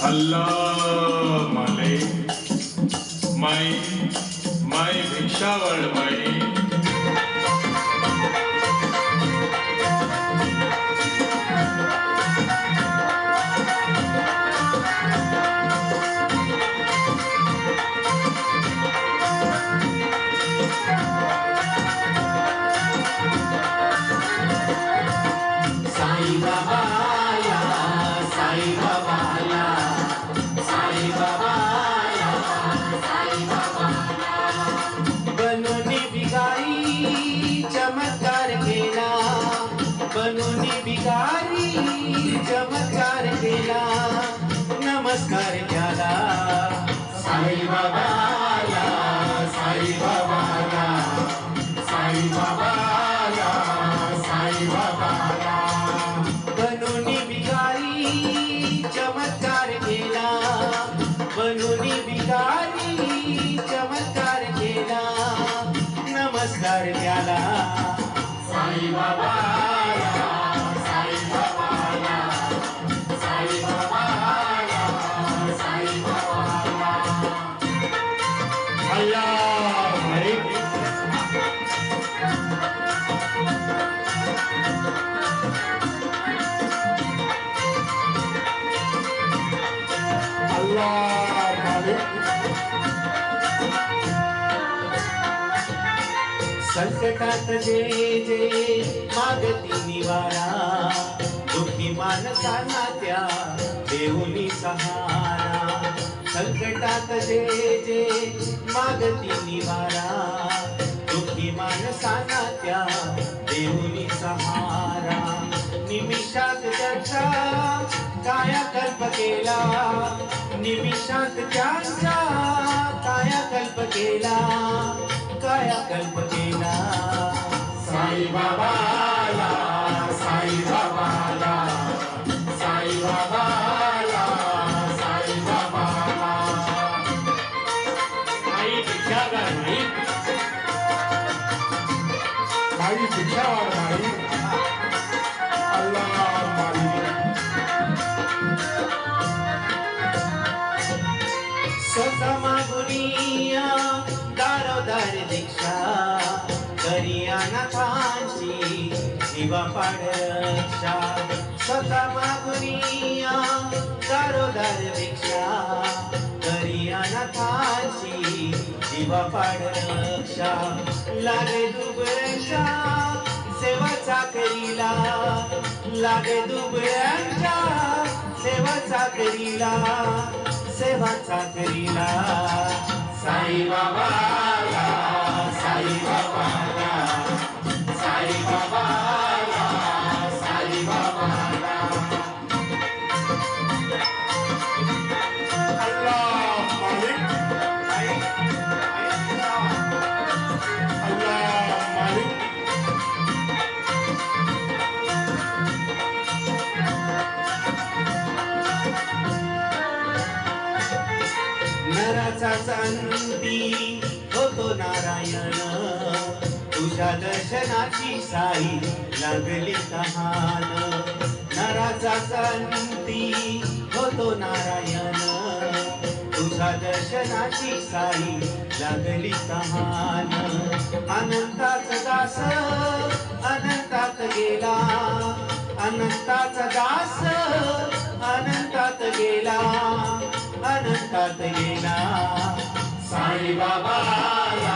अल्लाह माले माई माई भिक्षावळ माई बनवणी बिगारी चमत्कार केला. नमस्कार केला साई बाबाया साई बाबाया साई बाबाया साई बाबाया बनवणी बिगारी चमत्कार केला. बनवणी बिगारी चमत्कार केला. नमस्कार केला साई बाबा संकटात जे जे मागती निवारा दुःखी माणसांना त्या देऊनी सहारा. संकटात जे जे मागती निवारा दुःखी माणसांना त्या देऊनी सहारा. निमिषात त्याच्या काया कल्प केला निमिषात त्यांचा माई भिक्षावर माई अल्लाह मालिक स्वतः मागुनिया दारोदार दीक्षा करिया नाथांची जीवा पाडक्षा स्वतः मागुनिया दारोदार दीक्षा करिया नाथांची जीवा पाडक्षा लागे दुबळ्यांच्या सेवा चाकरीला लागे दुबळ्यांच्या सेवा चाकरीला सेवा चाकरीला साई बाबाला नराचा चांदी होतो नारायण. तुझ्या दर्शनाची साई लागली तहान. नराचा चांदी होतो नारायण. तुझ्या दर्शनाची साई लागली तहान. अनंताच दास अनंतात गेला. अनंताचा दास अनंतात गेला. अनंतात गेला साई बाबाला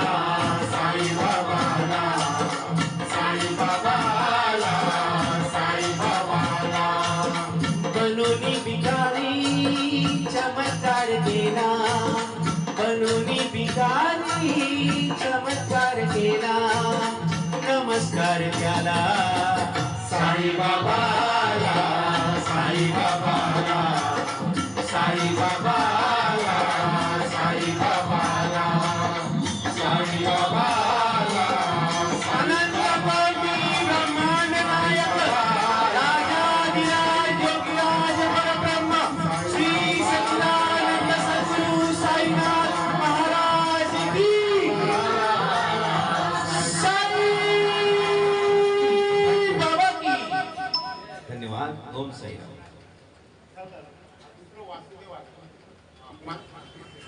साई बाबाला साई बाबाला चमत्कार केला चमत्कार केला नमस्कार त्याला साईबाबाला साईबाबाला साईबाबा